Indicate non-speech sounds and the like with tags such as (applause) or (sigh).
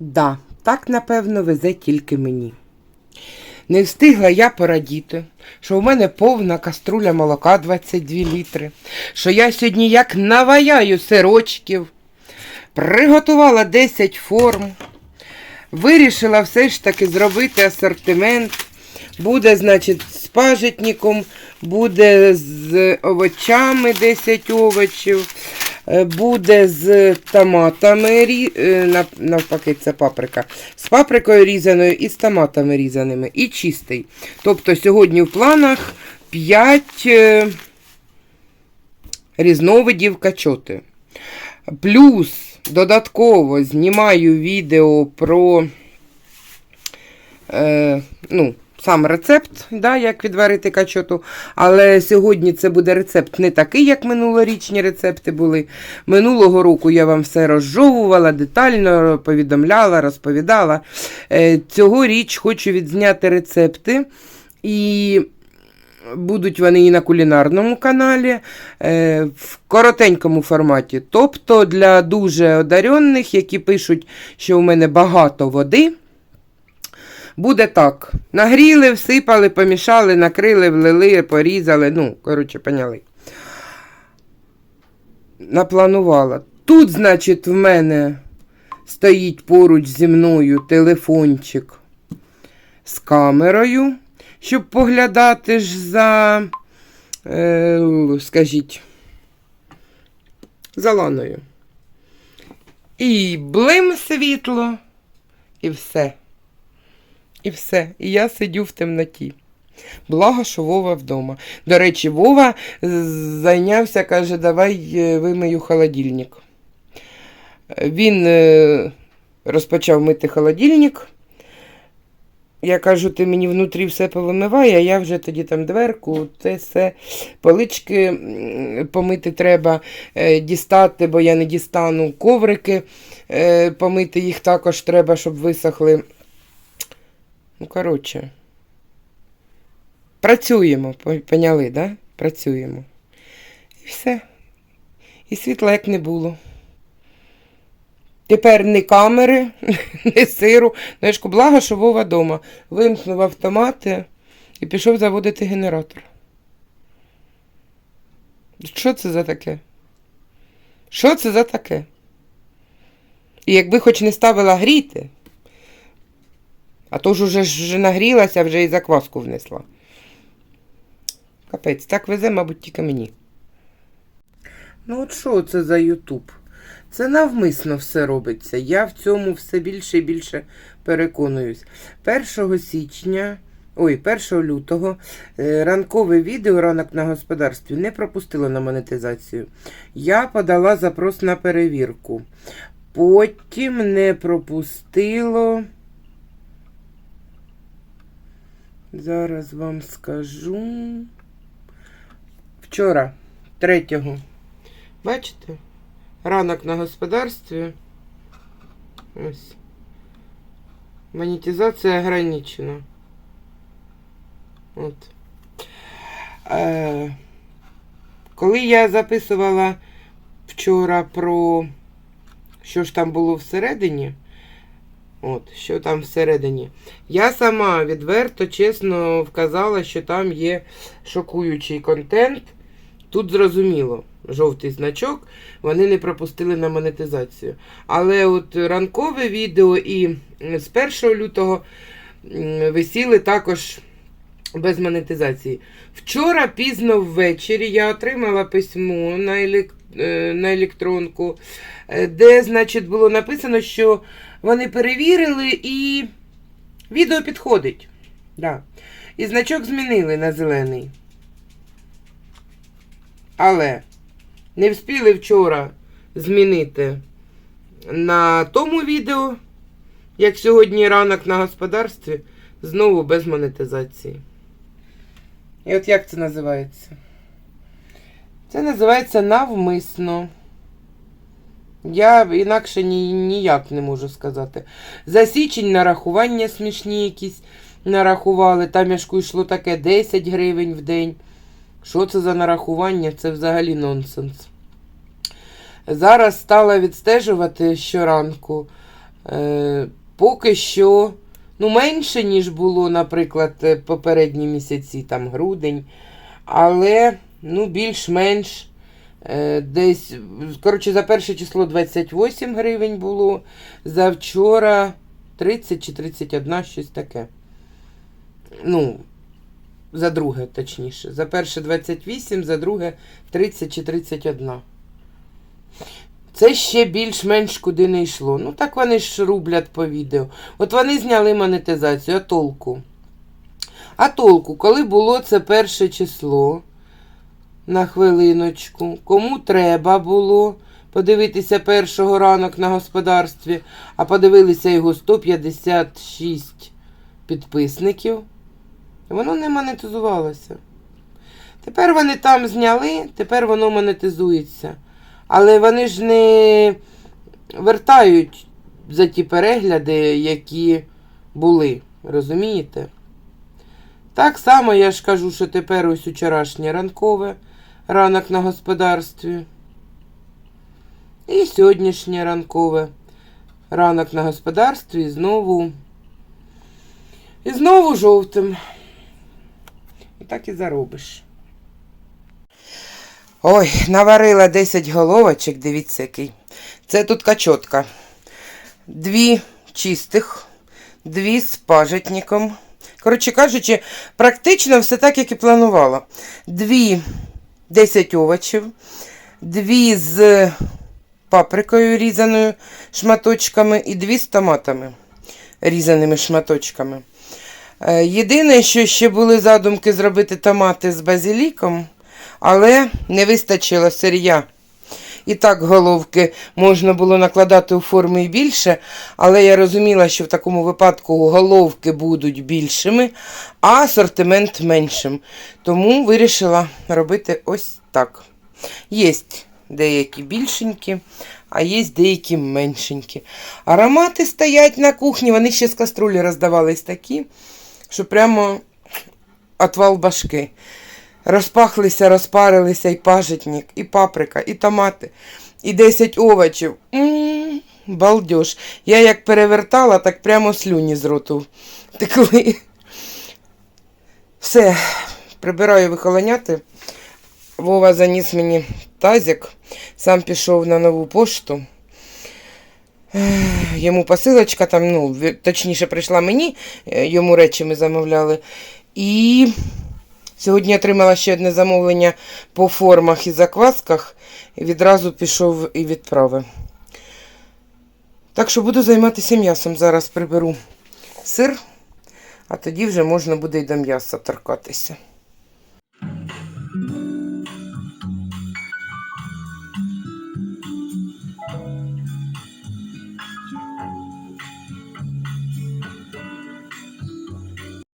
Да, так напевно везе тільки мені. Не встигла я порадіти, що в мене повна каструля молока 22 літри, що я сьогодні як наваяю сирочків, приготувала 10 форм, вирішила все ж таки зробити асортимент. Буде, значить, з пажитником, буде з овочами 10 овочів, е, буде з томатами, е, нав- навпаки, це паприка. З паприкою різаною і з томатами різаними, і чистий. Тобто сьогодні в планах 5 різновидів качоти. Плюс додатково знімаю відео про е, ну, сам рецепт, да, як відварити качоту. Але сьогодні це буде рецепт не такий, як минулорічні рецепти були. Минулого року я вам все розжовувала, детально повідомляла, розповідала. Е, цьогоріч хочу відзняти рецепти. І будуть вони і на кулінарному каналі е, в коротенькому форматі. Тобто для дуже одаренних, які пишуть, що у мене багато води. Буде так. Нагріли, всипали, помішали, накрили, влили, порізали. Ну, коротше, поняли. Напланувала. Тут, значить, в мене стоїть поруч зі мною телефончик з камерою, щоб поглядати ж за, е, скажіть, за ланою. І блим світло, і все. І все. І я сидю в темноті. Благо, що Вова вдома. До речі, Вова зайнявся, каже, давай е, вимию холодильник. Він е, розпочав мити холодильник. Я кажу, ти мені внутрі все повимивай, а я вже тоді там дверку, це все, полички помити треба, е, дістати, бо я не дістану коврики, е, помити їх також треба, щоб висохли. Ну, коротше. Працюємо, поняли, да? Працюємо. І все. І світла як не було. Тепер ні камери, (laughs) ні сиру. Знаєш, благо, що Вова дома. Вимкнув автомати і пішов заводити генератор. Що це за таке? Що це за таке? І якби хоч не ставила гріти, а то ж уже ж нагрілася, вже і закваску внесла. Капець, так везе, мабуть, тільки мені. Ну, от що це за Ютуб? Це навмисно все робиться. Я в цьому все більше і більше переконуюсь. 1 січня, ой, 1 лютого е, ранкове відео ранок на господарстві не пропустило на монетизацію. Я подала запрос на перевірку. Потім не пропустило. Зараз вам скажу. Вчора, 3 Бачите? Ранок на господарстві. Ось. Монетизація ограничена. От. Е, коли я записувала вчора про що ж там було всередині, От, що там всередині. Я сама відверто, чесно вказала, що там є шокуючий контент. Тут зрозуміло, жовтий значок, вони не пропустили на монетизацію. Але от ранкове відео і з 1 лютого висіли також без монетизації. Вчора пізно ввечері я отримала письмо на, елек... е, на електронку, е, де, значить, було написано, що вони перевірили і відео підходить. Да. І значок змінили на зелений. Але не встигли вчора змінити на тому відео, як сьогодні ранок на господарстві, знову без монетизації. І от як це називається? Це називається навмисно. Я інакше ні, ніяк не можу сказати. За січень нарахування смішні якісь нарахували. Там яшку йшло таке 10 гривень в день. Що це за нарахування? Це взагалі нонсенс. Зараз стала відстежувати щоранку. Е, поки що ну, менше, ніж було, наприклад, е, попередні місяці, там грудень. Але ну, більш-менш е, десь, коротше, за перше число 28 гривень було, за вчора 30 чи 31, щось таке. Ну, за друге, точніше. За перше 28, за друге 30 чи 31. Це ще більш-менш куди не йшло. Ну так вони ж рублять по відео. От вони зняли монетизацію, а толку? А толку, коли було це перше число, на хвилиночку, кому треба було подивитися першого ранок на господарстві, а подивилися його 156 підписників, воно не монетизувалося. Тепер вони там зняли, тепер воно монетизується. Але вони ж не вертають за ті перегляди, які були. Розумієте? Так само я ж кажу, що тепер ось вчорашнє ранкове ранок на господарстві. І сьогоднішнє ранкове ранок на господарстві і знову. І знову жовтим. Так і заробиш. Ой, наварила 10 головочок, дивіться який. Це тут качотка. Дві чистих, дві з пажитником. Коротше кажучи, практично все так, як і планувала. Дві 10 овочів, дві з паприкою різаною шматочками і дві з томатами різаними шматочками. Е, Єдине, що ще були задумки зробити томати з базиліком, але не вистачило сир'я. І так головки можна було накладати у форми і більше, але я розуміла, що в такому випадку головки будуть більшими, а асортимент меншим. Тому вирішила робити ось так. Є деякі більшенькі, а є деякі меншенькі. Аромати стоять на кухні, вони ще з каструлі роздавались такі, що прямо отвал башки. Розпахлися, розпарилися і пажитник, і паприка, і томати, і 10 овочів. М-м, балдеж. Я як перевертала, так прямо слюні з роту текли. Все, прибираю вихолоняти. Вова заніс мені тазик, сам пішов на нову пошту. Йому посилочка там, ну, точніше, прийшла мені, е, йому речі ми замовляли. І сьогодні отримала ще одне замовлення по формах і заквасках. І відразу пішов і відправив. Так що буду займатися м'ясом. Зараз приберу сир, а тоді вже можна буде й до м'яса торкатися.